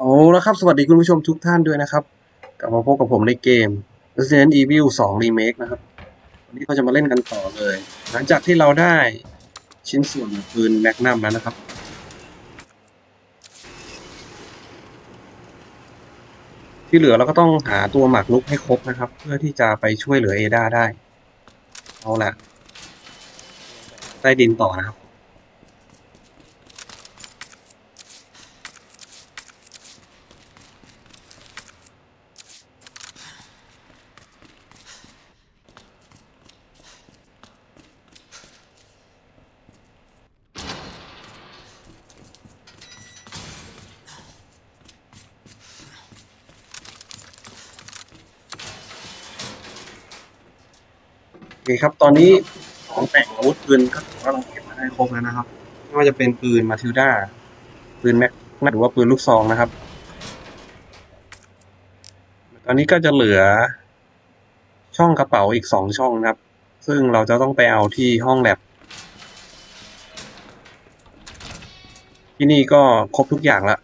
เอาละครับ สวัสดีคุณผู้ชมทุกท่านด้วยนะครับ กลับมาพบกับผมในเกม Resident Evil 2 Remake นะครับ วันนี้เราจะมาเล่นกันต่อเลย หลังจากที่เราได้ชิ้นส่วนปืนแมกนัมแล้วนะครับ ที่เหลือเราก็ต้องหาตัวหมากรุกให้ครบนะครับ เพื่อที่จะไปช่วยเหลือเอดาได้ เอาละใต้ดินต่อนะครับ เคครับ ตอนนี้ของแต่งอาวุธปืนก็ถือว่าเราเก็บมาได้ครบแล้วนะครับ ไม่ว่าจะเป็นปืนมาทิลดาปืนแม็กหรือว่าปืนลูกซองนะครับ ตอนนี้ก็จะเหลือช่องกระเป๋าอีกสองช่องนะครับ ซึ่งเราจะต้องไปเอาที่ห้องแลบที่นี่ก็ครบทุกอย่างละ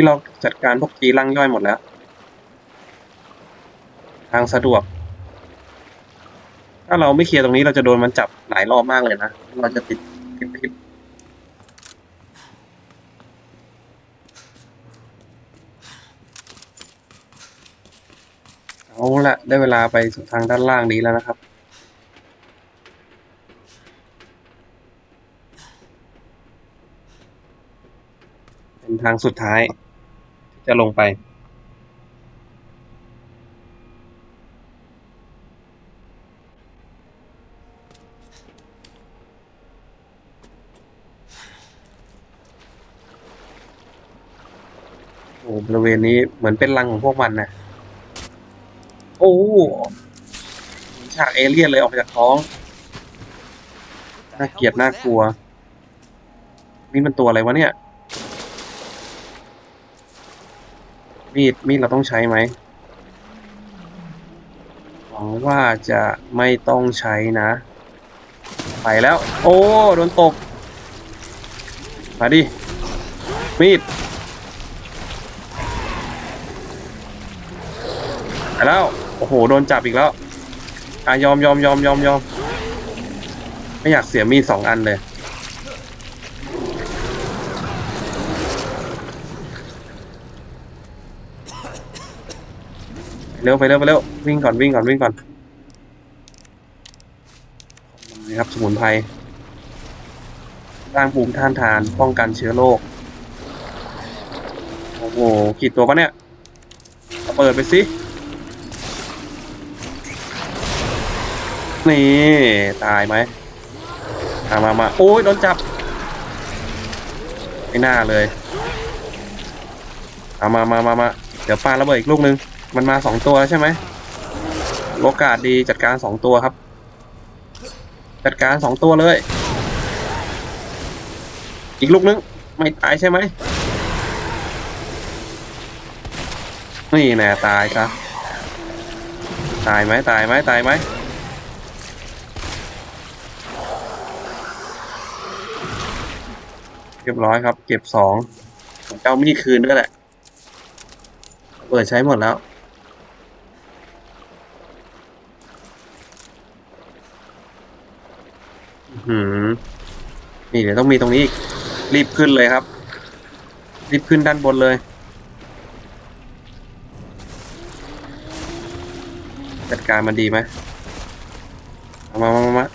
นี้เราจัดการพวกจีรังย่อยหมดแล้ว ทางสะดวก ถ้าเราไม่เคลียร์ตรงนี้เราจะโดนมันจับหลายรอบมากเลยนะ เราจะติดติดพิษเอาละได้เวลาไปสู่ทางด้านล่างนี้แล้วนะครับเป็นทางสุดท้าย จะลงไปโอ้บริเวณนี้เหมือนเป็นรังของพวกมันนะโอ้ฉากเอเลี่ยนเลยออกมาจากท้อง น่าเกลียดน่ากลัว นี่มันตัวอะไรวะเนี่ย มีด มีดเราต้องใช้ไหมหวังว่าจะไม่ต้องใช้นะ ไปแล้ว โอ้ โดนตบมาดิ มีด ไปแล้ว โอ้โห โดนจับอีกแล้วอะยอมยอมยอมยอมยอม ไม่อยากเสียมีดสองอันเลย เร็วไปเร็วไปเร็ววิ่งก่อนวิ่งก่อนวิ่งก่อนนี่ครับสมุนไพรสร้างภูมิต้านทานป้องกันเชื้อโรคโอ้โหกี่ตัวปะเนี่ยเเปิดไปสินี่ตายไหมมามามาโอ้ยโดนจับไม่น่าเลยเอามามามามาเดี๋ยวปาระเบิดอีกลูกนึง มันมาสองตัวใช่ไหมโอกาสดีจัดการสองตัวครับ จัดการสองตัวเลย อีกลูกนึง ไม่ตายใช่ไหมนี่แน่ตายครับ ตายไหมตายไหมตายไหมเรียบร้อยครับ เก็บสองผมจะเอามีดคืนด้วยแหละ เปิดใช้หมดแล้ว หืมนี่เดี๋ยวต้องมีตรงนี้อีกรีบขึ้นเลยครับ รีบขึ้นด้านบนเลย จัดการมันดีไหมมามามามา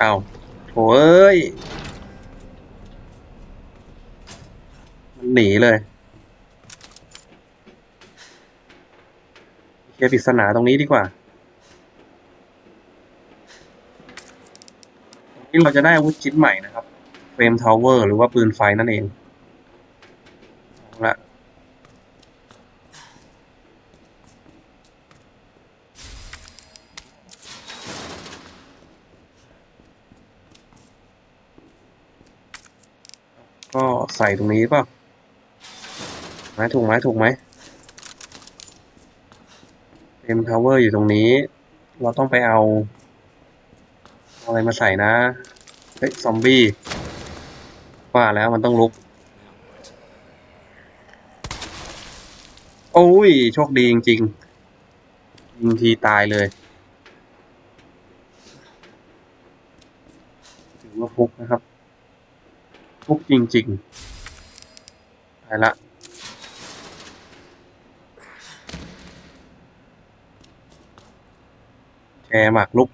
เอาโถเอ้ย มันหนีเลยเคลียร์ปริศนาตรงนี้ดีกว่า นี่เราจะได้อาวุธชิ้นใหม่นะครับเฟรมทาวเวอร์หรือว่าปืนไฟนั่นเองละก็ใส่ตรงนี้ป่ะไหมถูกไหมถูกไหมเฟรมทาวเวอร์อยู่ตรงนี้ เราต้องไปเอา อะไรมาใส่นะ เฮ้ย ซอมบี้ว่าแล้วมันต้องลุก โอ้ย โชคดีจริงๆยิงทีตายเลยถือว่าฟุกนะครับ ฟุกจริงๆไปละแชร์หมากลุก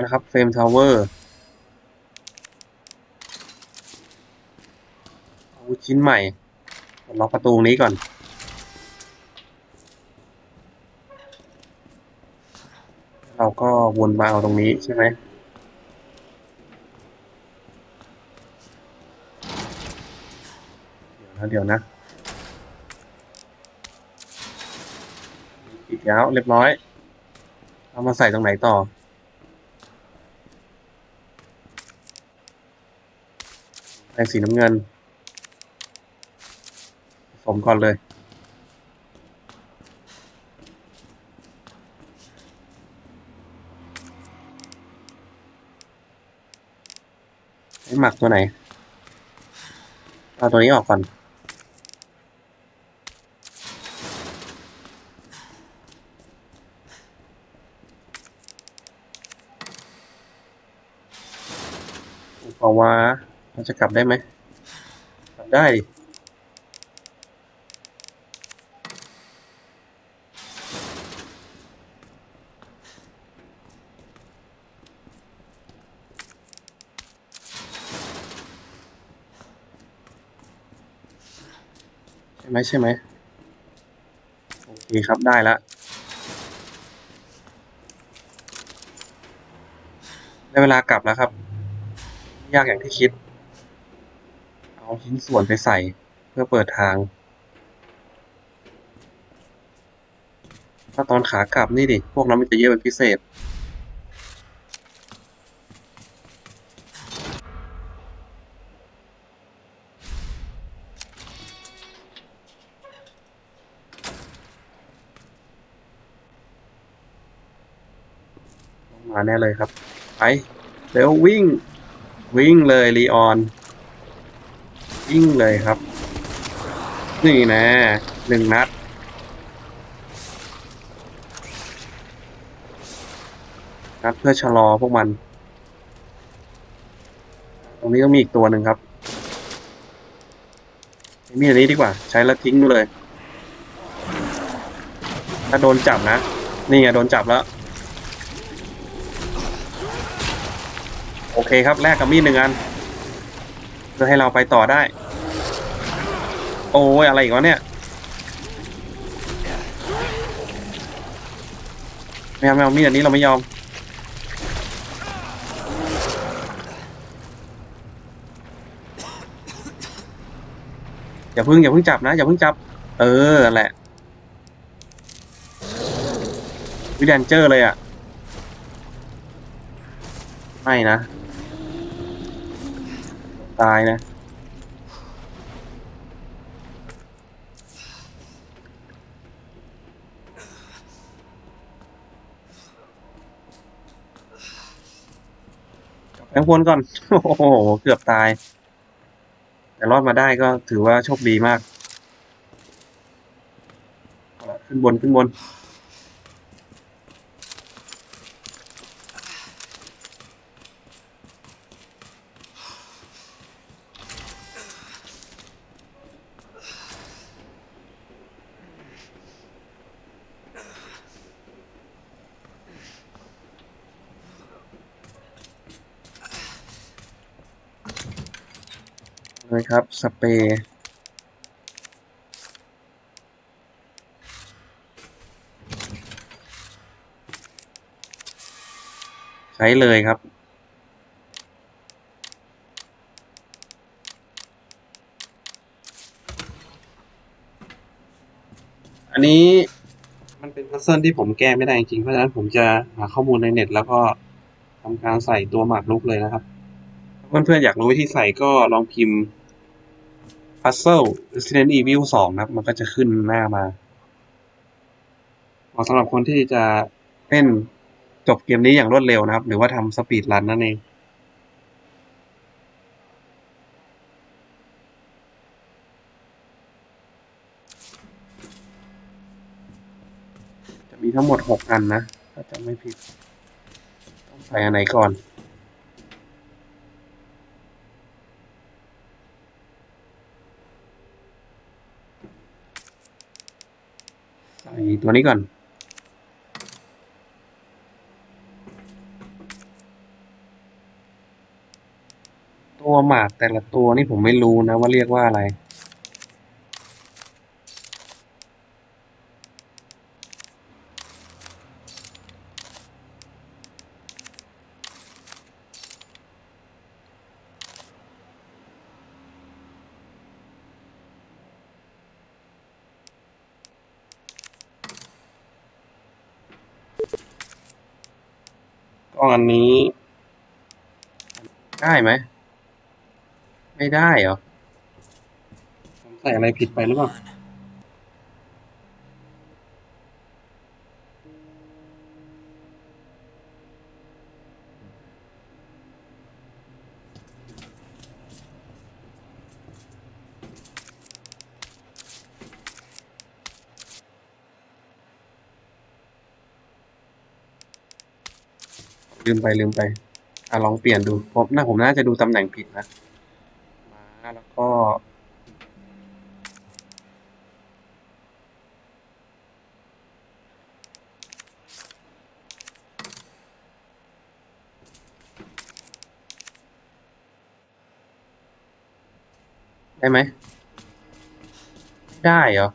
แล้วครับเฟรมทาวเวอร์อาวุธชิ้นใหม่ล็อกประตูนี้ก่อน เราก็วนมาเอาตรงนี้ใช่ไหมเดี๋ยวนะเดี๋ยวนะอีกแล้วเรียบร้อย เอามาใส่ตรงไหนต่อ แรงสีน้ำเงินผสมก่อนเลย ให้หมักตัวไหน เอาตัวนี้ออกก่อนเพราะว่า เราจะกลับได้ไหมกลับได้ดิใช่ไหมใช่ไหมโอเคครับได้แล้วได้เวลากลับแล้วครับ ยากอย่างที่คิด เอาชิ้นส่วนไปใส่เพื่อเปิดทาง ถ้าตอนขากลับนี่ดิ พวกนั้นมันจะเยอะเป็นพิเศษ มาแน่เลยครับ ไป เร็ววิ่ง วิ่งเลยลีออน วิ่งเลยครับ นี่นะหนึ่งนัด นัดเพื่อชะลอพวกมัน ตรงนี้ก็มีอีกตัวหนึ่งครับมีอันนี้ดีกว่า ใช้แล้วทิ้งเลย ถ้าโดนจับนะ นี่ไงโดนจับแล้ว โอเคครับแลกกับมีดหนึ่งอัน พื่อให้เราไปต่อได้ โอ้ยอะไรอีกวะเนี่ยไม่เอาไม่เอามีดอันนี้เราไม่ยอม อย่าพิ่งอย่าพิ่งจับนะ อย่าพิ่งจับ เออแหละวิดนเจอร์เลยอะ ไม่นะ ตายนะ แบงค์พลก่อน โอ้โห เกือบตาย แต่รอดมาได้ก็ถือว่าโชคดีมาก ขึ้นบนขึ้นบน เลยครับ สเปรย์ใช้เลยครับ อันนี้มันเป็นพัซเซิลที่ผมแก้ไม่ได้จริงเพราะฉะนั้นผมจะหาข้อมูลในเน็ต แล้วก็ทำการใส่ตัวหมากรุกเลยนะครับเพื่อนๆอยากรู้วิธีใส่ก็ลองพิมพ์ Puzzle Resident Evil 2 นะครับ มันก็จะขึ้นหน้ามาเหมาะสำหรับคนที่จะเล่นจบเกมนี้อย่างรวดเร็วนะครับ หรือว่าทำสปีดรันนั่นเองจะมีทั้งหมดหกอันนะ ถ้าจำไม่ผิด ต้องใส่อันไหนก่อน ใส่ตัวนี้ก่อนตัวหมากแต่ละตัวนี่ผมไม่รู้นะว่าเรียกว่าอะไร ก็อันนี้ ได้ไหม ไม่ได้เหรอผมใส่อะไรผิดไปหรือเปล่า ลืมไปลืมไปอะลองเปลี่ยนดูผมน่าผมน่าจะดูตำแหน่งผิดนะมาแล้วก็ได้ไหม ได้เหรอ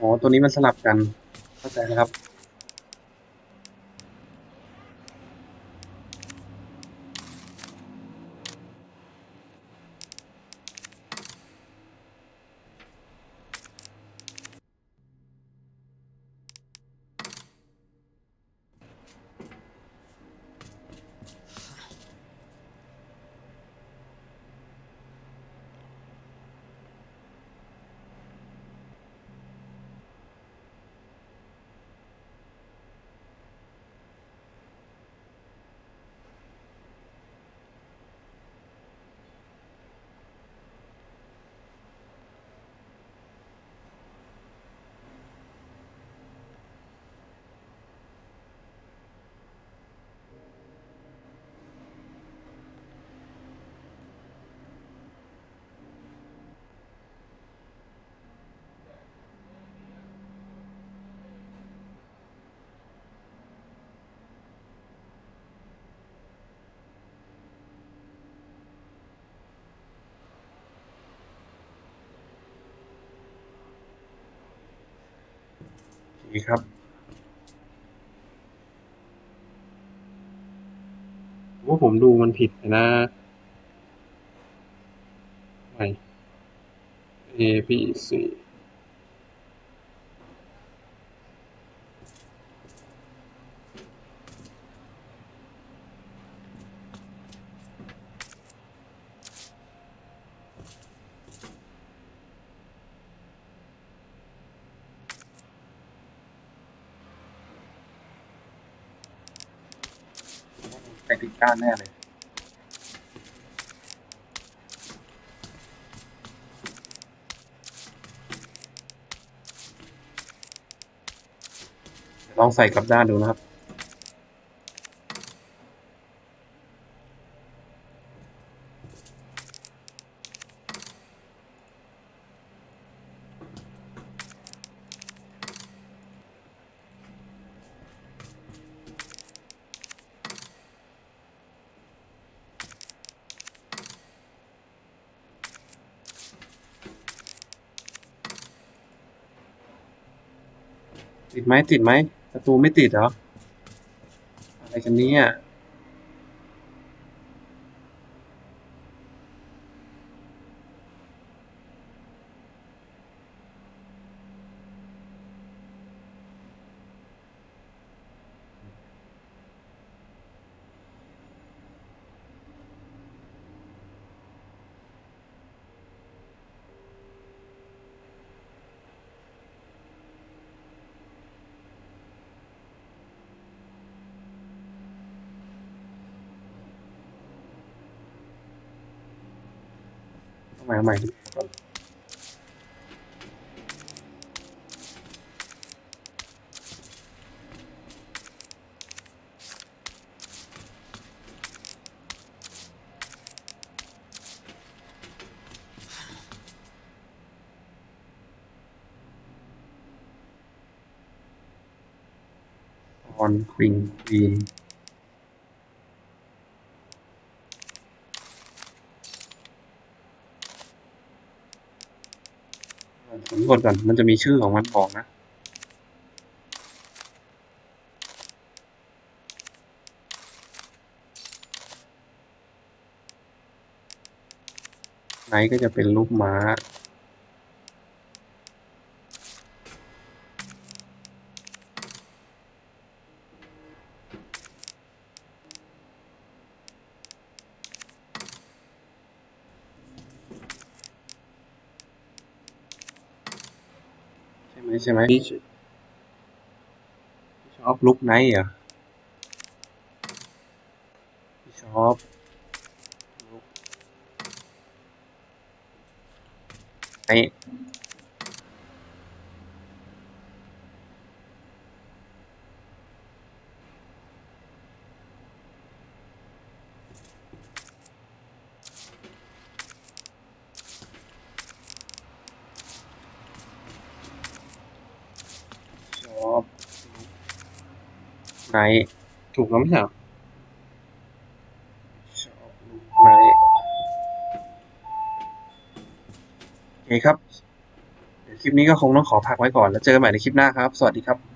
อ๋อ ตัวนี้มันสลับกัน เข้าใจนะครับ โอเครับ ว่าผมดูมันผิดนะไป A B C ไปติดก้านแน่เลย ลองใส่กลับด้านดูนะครับ ติดไหมติดไหมประตูไม่ติดเหรออะไรกันเนี้อ่ ใหม่เอาใหม่ดูก่อนออนควิงควีน กดก่อน มันจะมีชื่อของมันบอกนะไหนก็จะเป็นรูปม้า ใช่ไหมใช่ไหมพี่ชอบลุกไนท์เหรอพี่ชอบไนท์ชอบลุก ไนท์ถูกแล้วไม่ใช่เหรอชอบลุกไนท์โอเคครับเดี๋ยวคลิปนี้ก็คงต้องขอพักไว้ก่อนแล้วเจอกันใหม่ในคลิปหน้าครับ สวัสดีครับ